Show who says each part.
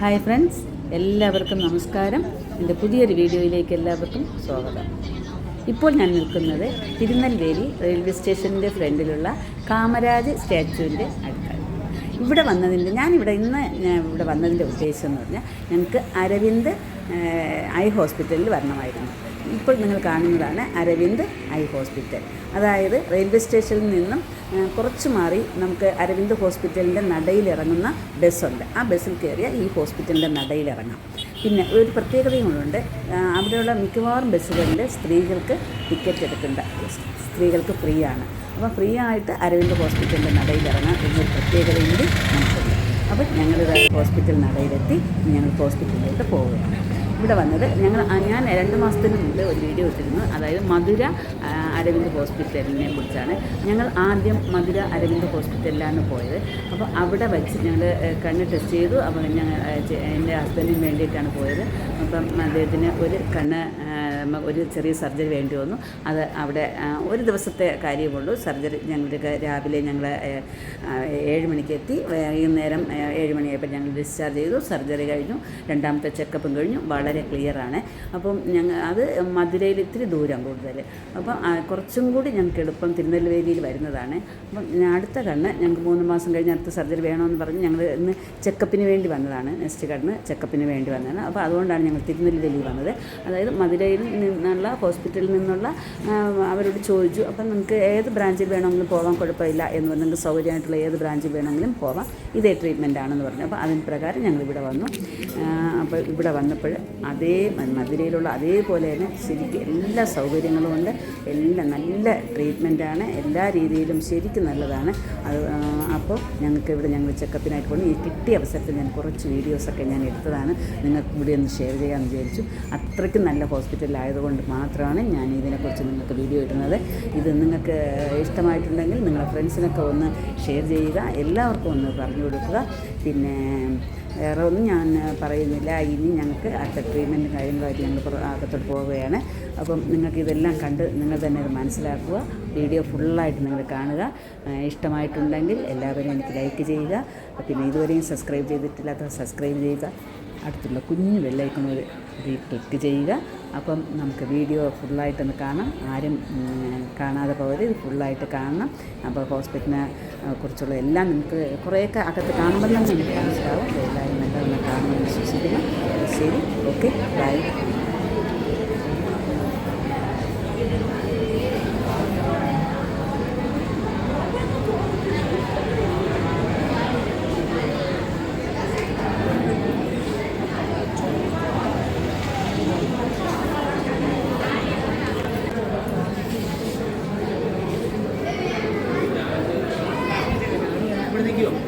Speaker 1: Hi friends എല്ലാവർക്കും നമസ്കാരം. എന്റെ പുതിയൊരു വീഡിയോയിലേക്ക് എല്ലാവർക്കും സ്വാഗതം. ഇപ്പോൾ ഞാൻ നിൽക്കുന്നത് തിരുനെൽവേലി റെയിൽവേ സ്റ്റേഷന്റെ ഫ്രണ്ടിലുള്ള കാമരാജ് സ്റ്റാച്യുവിന്റെ അടുത്താണ്. ഇവിടെ വന്നതിന്റെ ഞാനിവിടെ ഇന്ന് ഞാൻ ഇവിടെ വന്നതിന്റെ ഉദ്ദേശം എന്ന് പറഞ്ഞാൽ ഞങ്ങൾക്ക് അരവിന്ദ് ഐ ഹോസ്പിറ്റലിൽ വരണമായിരുന്നു. ഇപ്പോൾ നിങ്ങൾ കാണുന്നതാണ് അരവിന്ദ് ഐ ഹോസ്പിറ്റൽ. അതായത് റെയിൽവേ സ്റ്റേഷനിൽ നിന്നും കുറച്ച് മാറി നമുക്ക് അരവിന്ദ് ഹോസ്പിറ്റലിന്റെ നടയിൽ ഇറങ്ങുന്ന ബസ്സുണ്ട്. ആ ബസ്സിൽ കയറിയാൽ ഈ ഹോസ്പിറ്റലിന്റെ നടയിൽ ഇറങ്ങാം പിന്നെ ഒരു പ്രത്യേകതയും അവിടെയുള്ള മിക്കവാറും ബസ്സുകളിൽ സ്ത്രീകൾക്ക് ടിക്കറ്റ് എടുക്കേണ്ട സ്ത്രീകൾക്ക് ഫ്രീ ആണ് അപ്പോൾ ഫ്രീ ആയിട്ട് അരവിന്ദ് ഹോസ്പിറ്റലിന്റെ നടയിൽ ഇറങ്ങാം എന്നൊരു പ്രത്യേകതയുണ്ട് നമുക്കുണ്ട്. അപ്പോൾ ഞങ്ങൾ ഹോസ്പിറ്റൽ നടയിലെത്തി ഞങ്ങൾ ഹോസ്പിറ്റലിലോട്ട് പോവുകയാണ്. ഇവിടെ വന്നത്. ഞങ്ങൾ ഞാൻ രണ്ട് മാസത്തിന് മുമ്പ് ഒരു വീഡിയോ ഇട്ടിരുന്നു. അതായത് മധുര അരവിന്ദ് ഹോസ്പിറ്റലിനെ കുറിച്ചാണ്. ഞങ്ങൾ ആദ്യം മധുര അരവിന്ദ് ഹോസ്പിറ്റലിലാണ് പോയത്. അപ്പോൾ അവിടെ വെച്ച് ഞങ്ങൾ കണ്ണ് ടെസ്റ്റ് ചെയ്തു. അപ്പോൾ ഞങ്ങൾ എന്റെ ഹസ്ബൻഡിന് വേണ്ടിയിട്ടാണ് പോയത്. അപ്പം അദ്ദേഹത്തിന് ഒരു കണ്ണ് ഒരു ചെറിയ സർജറി വേണ്ടി വന്നു. അത് അവിടെ ഒരു ദിവസത്തെ കാര്യമുള്ളൂ സർജറി ഞങ്ങൾക്ക് രാവിലെ ഞങ്ങൾ ഏഴ് മണിക്ക് എത്തി. വൈകുന്നേരം ഏഴ് മണിയായപ്പോൾ ഞങ്ങൾ ഡിസ്ചാർജ് ചെയ്തു. സർജറി കഴിഞ്ഞു. രണ്ടാമത്തെ ചെക്കപ്പും കഴിഞ്ഞു. വളരെ ക്ലിയറാണ് അപ്പം ഞങ്ങൾ അത് മധുരയിൽ ഇത്തിരി ദൂരം കൂടുതൽ അപ്പം കുറച്ചും കൂടി ഞങ്ങൾക്ക് എളുപ്പം തിരുനെൽവേലിയിൽ വരുന്നതാണ്. അപ്പം അടുത്ത കണ്ണ് ഞങ്ങൾക്ക് മൂന്ന് മാസം കഴിഞ്ഞ് അടുത്ത സർജറി വേണമെന്ന് പറഞ്ഞ് ഞങ്ങൾ ഇന്ന് ചെക്കപ്പിന് വേണ്ടി വന്നതാണ്. നെക്സ്റ്റ് കണ്ണ് ചെക്കപ്പിന് വേണ്ടി വന്നതാണ്. അപ്പോൾ അതുകൊണ്ടാണ് ഞങ്ങൾ തിരുനെൽവേലി വന്നത്. അതായത് മധുരയിൽ നിന്നുള്ള ഹോസ്പിറ്റലിൽ നിന്നുള്ള അവരോട് ചോദിച്ചു അപ്പം നിങ്ങൾക്ക് ഏത് ബ്രാഞ്ചിൽ വേണമെങ്കിലും പോകാൻ കുഴപ്പമില്ല എന്ന് പറഞ്ഞ്. നിങ്ങൾക്ക് സൗകര്യമായിട്ടുള്ള ഏത് ബ്രാഞ്ചിൽ വേണമെങ്കിലും പോവാം. ഇതേ ട്രീറ്റ്മെന്റ് ആണെന്ന് പറഞ്ഞു. അപ്പോൾ അതിന് പ്രകാരം ഞങ്ങൾ ഇവിടെ വന്നു അപ്പോൾ ഇവിടെ വന്നപ്പോൾ അതേ മധുരയിലുള്ള അതേപോലെ തന്നെ ശരിക്കും എല്ലാ സൗകര്യങ്ങളും ഉണ്ട്. എല്ലാം നല്ല ട്രീറ്റ്മെന്റാണ് എല്ലാ രീതിയിലും ശരിക്കും നല്ലതാണ്. അത് അപ്പോൾ ഞങ്ങൾക്ക് ഇവിടെ ഞങ്ങൾ ചെക്കപ്പിനായിട്ട് കൊണ്ട് ഈ കിട്ടിയ അവസരത്തിൽ ഞാൻ കുറച്ച് വീഡിയോസൊക്കെ ഞാൻ എടുത്തതാണ്. നിങ്ങൾക്ക് ഇവിടെ ഒന്ന് ഷെയർ ചെയ്യാമെന്ന് വിചാരിച്ചു. അത്രയ്ക്കും നല്ല ഹോസ്പിറ്റൽ ആയതുകൊണ്ട് മാത്രമാണ് ഞാൻ ഇതിനെക്കുറിച്ച് നിങ്ങൾക്ക് വീഡിയോ ഇടുന്നത്. ഇത് നിങ്ങൾക്ക് ഇഷ്ടമായിട്ടുണ്ടെങ്കിൽ നിങ്ങളുടെ ഫ്രണ്ട്സിനൊക്കെ ഒന്ന് ഷെയർ ചെയ്യുക. എല്ലാവർക്കും ഒന്ന് പറഞ്ഞു കൊടുക്കുക. പിന്നെ വേറെ ഒന്നും ഞാൻ പറയുന്നില്ല. ഇനി ഞങ്ങൾക്ക് അടുത്ത ട്രീറ്റ്മെന്റ് കാര്യങ്ങളായിട്ട് ഞങ്ങൾ അകത്തോട്ട് പോവുകയാണ്. അപ്പം നിങ്ങൾക്ക് ഇതെല്ലാം കണ്ട് നിങ്ങൾ തന്നെ ഇത് മനസ്സിലാക്കുക. വീഡിയോ ഫുള്ളായിട്ട് നിങ്ങൾ കാണുക. ഇഷ്ടമായിട്ടുണ്ടെങ്കിൽ എല്ലാവരും എനിക്ക് ലൈക്ക് ചെയ്യുക. പിന്നെ ഇതുവരെയും സബ്സ്ക്രൈബ് ചെയ്തിട്ടില്ലാത്ത സബ്സ്ക്രൈബ് ചെയ്യുക. അടുത്തുള്ള കുഞ്ഞു ബെല്ലൈക്കണോട് ക്ലിക്ക് ചെയ്യുക. അപ്പം നമുക്ക് വീഡിയോ ഫുള്ളായിട്ടൊന്ന് കാണാം. ആരും കാണാതെ പോകരുത്. ഇത് ഫുള്ളായിട്ട് കാണണം. അപ്പോൾ ഹോസ്പിറ്റലിനെ കുറിച്ചുള്ള എല്ലാം നമുക്ക് കുറേയൊക്കെ അകത്ത് കാണുമ്പോൾ തന്നെ എനിക്ക് മനസ്സിലാവും. എല്ലാവരും നല്ലതൊന്ന് കാണുമെന്ന് വിശ്വസിക്കുന്നു. ശരി ഓക്കെ ബൈ religión.